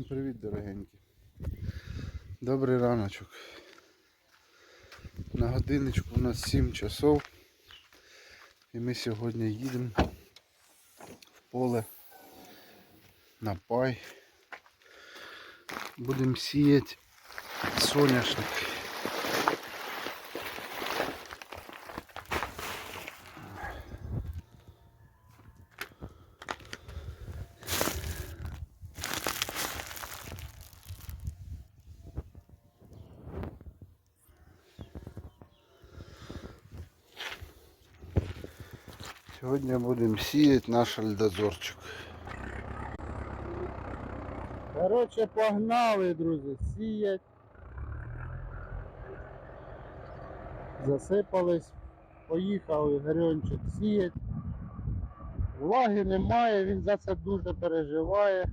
Всім привіт, дорогенькі. Добрий раночок. На годиночку у нас 7 часов. І ми сьогодні їдемо в поле на пай. Будемо сіяти соняшник. Сьогодні будемо сіяти наш альдозорчик. Коротше, погнали, друзі, сіять. Засипались, поїхали, Ігорьончик сіять. Влаги немає, він за це дуже переживає.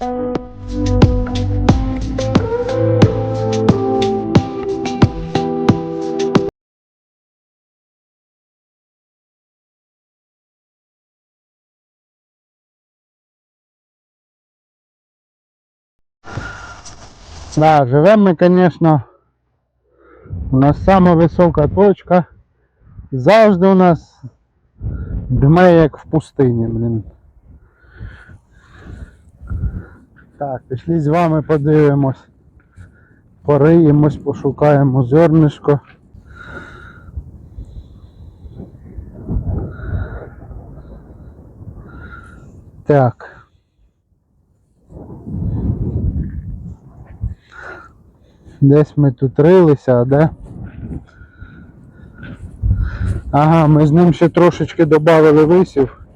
Да, живемо ми, звісно, у нас сама висока точка. Завжди у нас дме як в пустині, блін. Так, пішли з вами подивимось. Пориємось, пошукаємо зернишко. Так. Десь ми тут рилися, а де? Ага, ми з ним ще трошечки додали висів.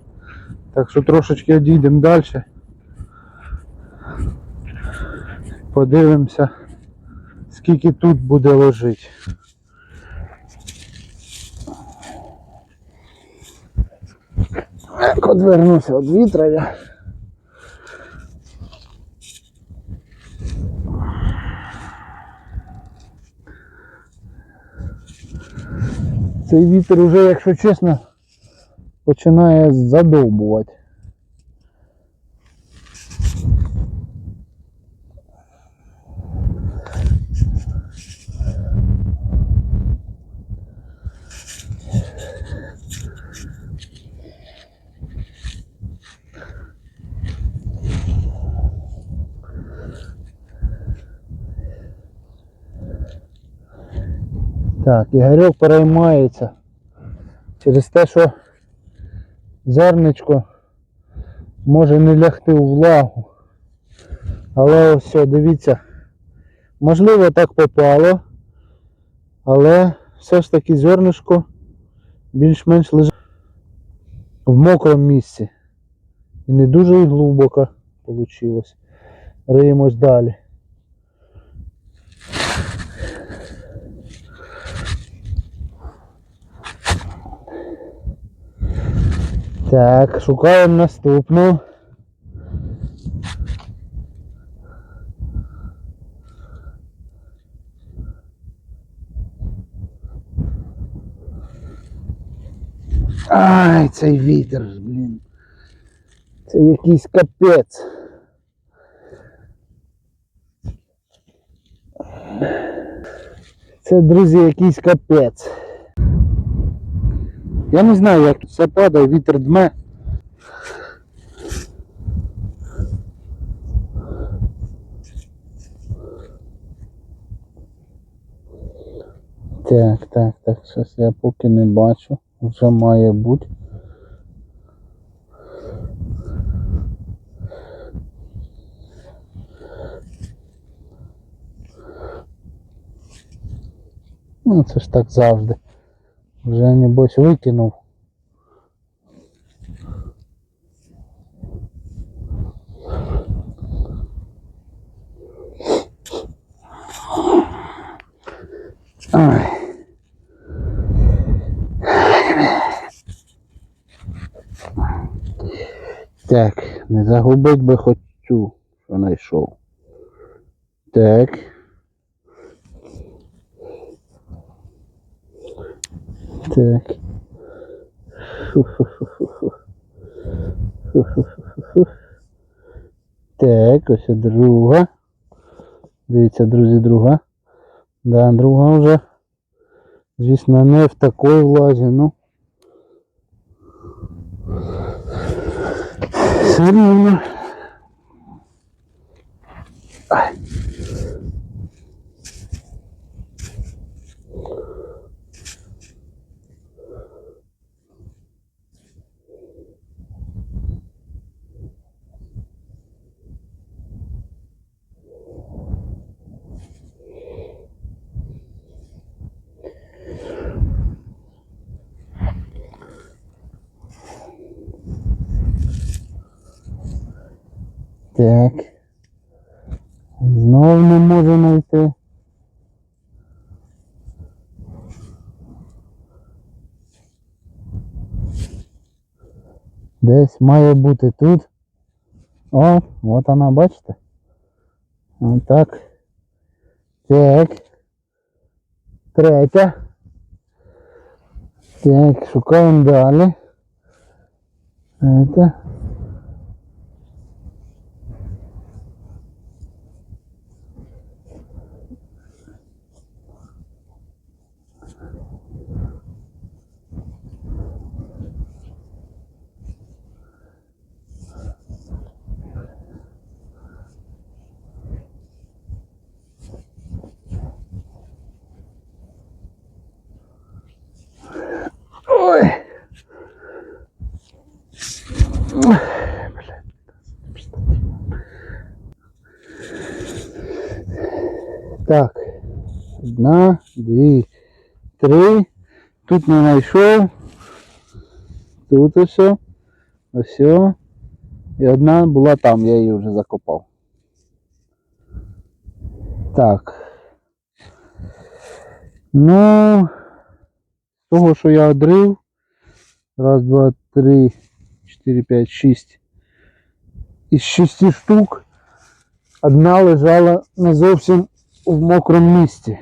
Так що трошечки одійдемо далі. Подивимося, скільки тут буде лежити. Як одвернуся від вітра я. Цей вітер уже, якщо чесно, починає задовбувати. Так, Ігорьок переймається через те, що зерничко може не лягти у влагу. Але ось, дивіться, можливо так попало, але все ж таки зернишко більш-менш лежить в мокрому місці. І не дуже і глибоко вийшло. Риємось далі. Так, шукаємо наступну. Ай, цей вітер, блін. Це якийсь капець. Це, друзі, якийсь капець. Я не знаю, як все падає, вітер дме. Так, так, так, щось я поки не бачу, вже має бути. Ну, це ж так завжди. Вже небось викинув. Так, не загубить би хоч цю, що знайшов. Так. Так. Так, ось друга. Дивіться, друзі, друга. Да, друга вже. Звісно, не в такій влазі, ну. Все рівно. Ай. Так. Знов не можу знайти. Десь має бути тут. О, от вона, бачите? Отак. Так. Третя. Так, шукаємо далі. Третя. Ой. Ой, блядь. Так. Одна, дві, три. Тут не знайшов. Тут ось. Ось. І одна була там, я її вже закопав. Так. Ну, з того, що я одрив. Раз, два, три, чотири, п'ять, шість. Із шести штук одна лежала не зовсім в мокрому місці.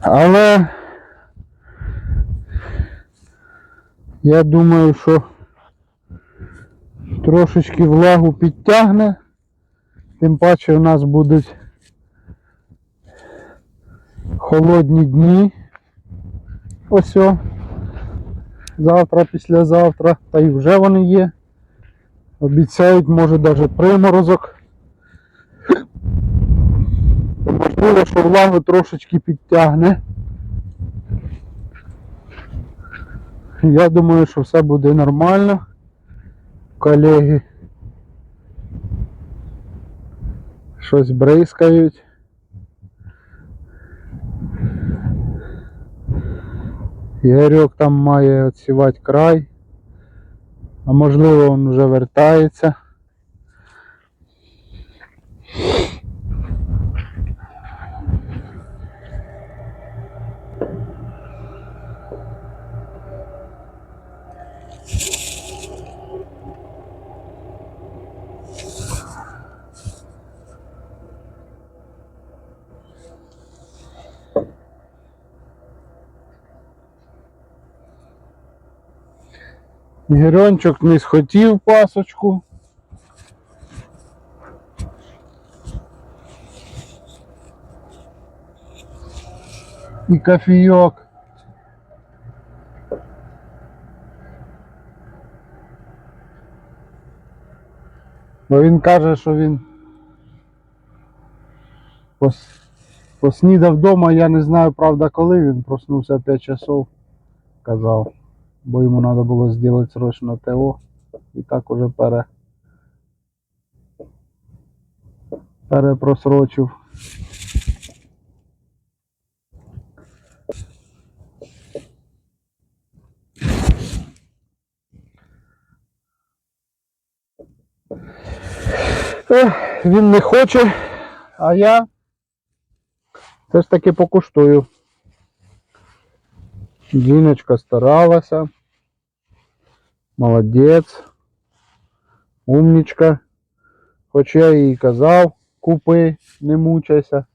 Але я думаю, що трошечки влагу підтягне, тим паче у нас будуть холодні дні. Ось. о. Завтра, післязавтра, та й вже вони є. Обіцяють, може навіть приморозок. Можливо, що влагу трошечки підтягне. Я думаю, що все буде нормально. Колеги щось бризкають. Ігорьок там має відсівати край. А можливо він вже вертається. Ігорьончик не схотів пасочку. І кофійок. Бо він каже, що він пос... поснідав вдома, я не знаю, правда, коли він проснувся в 5 часов, казав бо йому треба було зробити срочно ТО і так уже пере, перепросрочив. Він не хоче, а я все ж таки покуштую. Жіночка старалася. Молодець. Умнічка. Хоч я їй казав, купи, не мучайся.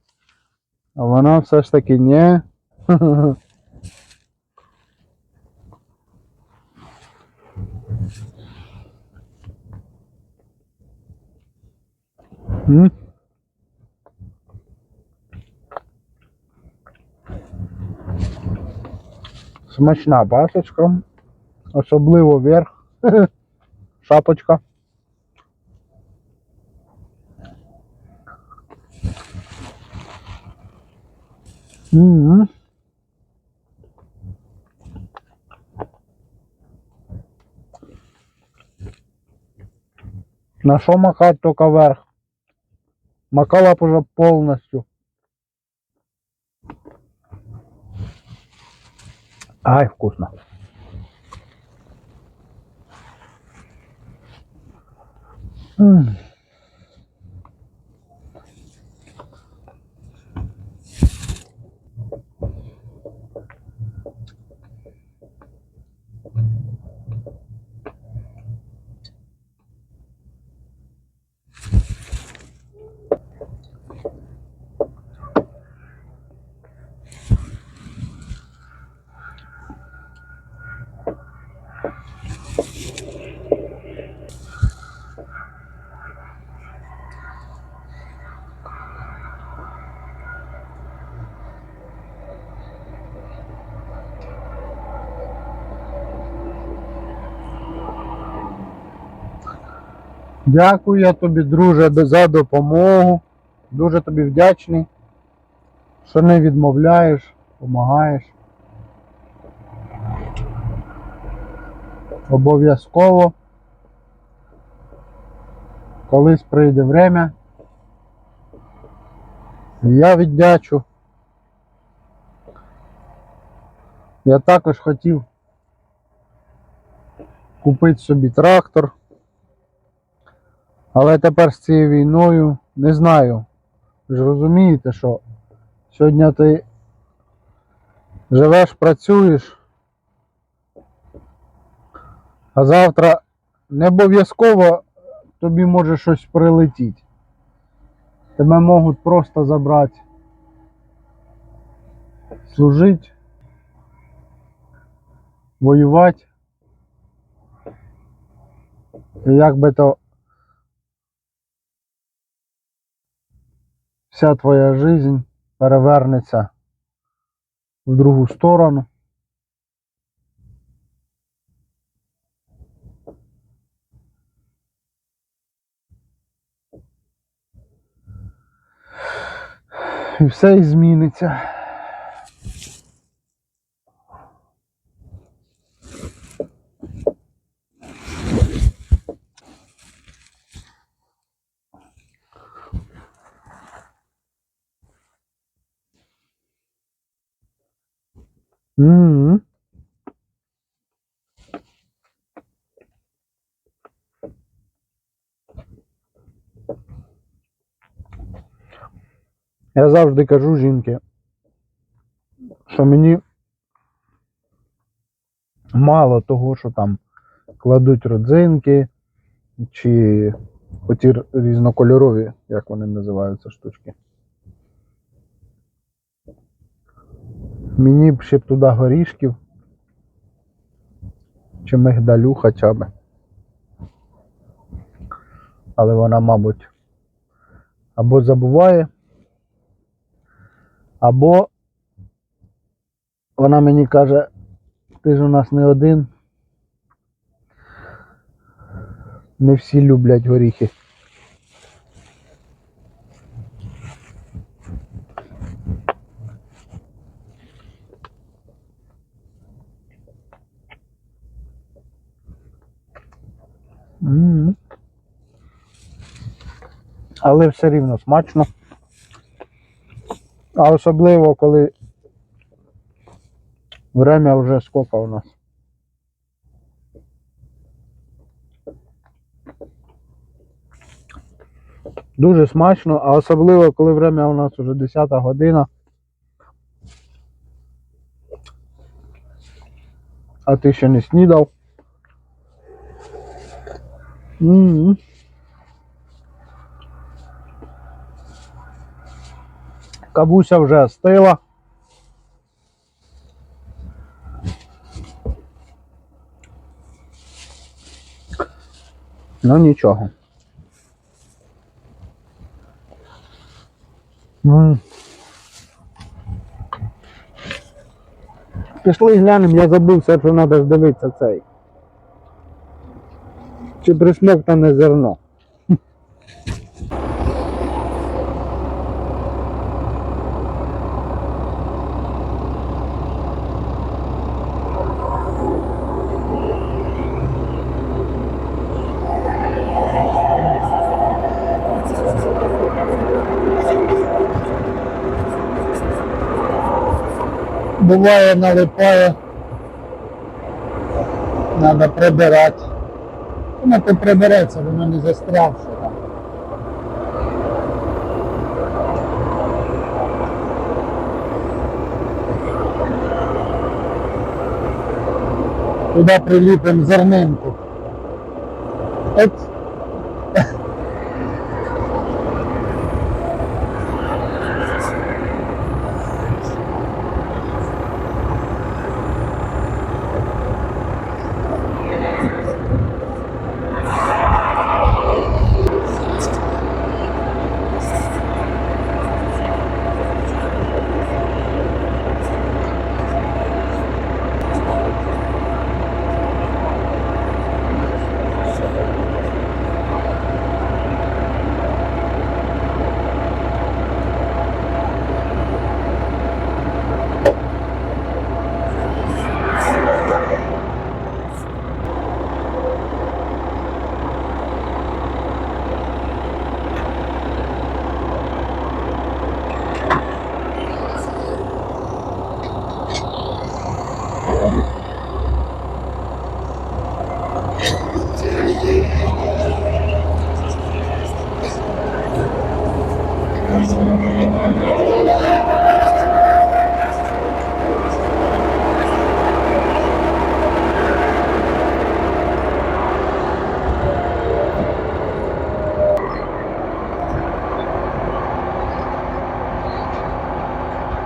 А вона все ж таки ні. М? Смачна пасочка. Особливо верх. Шапочка. М. На що макать только верх? Макала б уже полностью. Ай, вкусно. М. Дякую я тобі, друже, за допомогу. Дуже тобі вдячний, що не відмовляєш, допомагаєш. Обов'язково. Колись прийде время. Я віддячу. Я також хотів купити собі трактор. Але тепер з цією війною не знаю. Ви ж розумієте, що сьогодні ти живеш, працюєш, а завтра не обов'язково тобі може щось прилетіти. Тебе можуть просто забрати, служити, воювати. І як би то вся твоя жизнь перевернеться в другу сторону. І все і зміниться. М. Я завжди кажу жінки, що мені мало того, що там кладуть родзинки чи оті різнокольорові, як вони називаються штучки. Мені б ще б туди горішків. Чи мигдалю хоча б. Але вона, мабуть, або забуває, або вона мені каже, ти ж у нас не один. Не всі люблять горіхи. Але все рівно смачно. А особливо, коли время вже скільки у нас. Дуже смачно, а особливо, коли время у нас вже 10 година. А ти ще не снідав. М. Кабуся вже остила. Ну нічого. М. Пішли глянемо, я забув все, що треба ж дивитися цей. Чи присмоктане зерно. Буває налипає. Треба прибирати. Воно то прибереться, воно не застрявше. Туди приліпимо зернинку. От.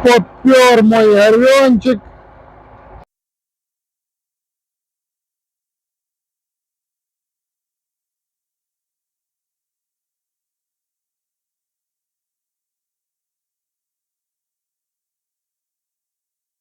Попер мой горенчик.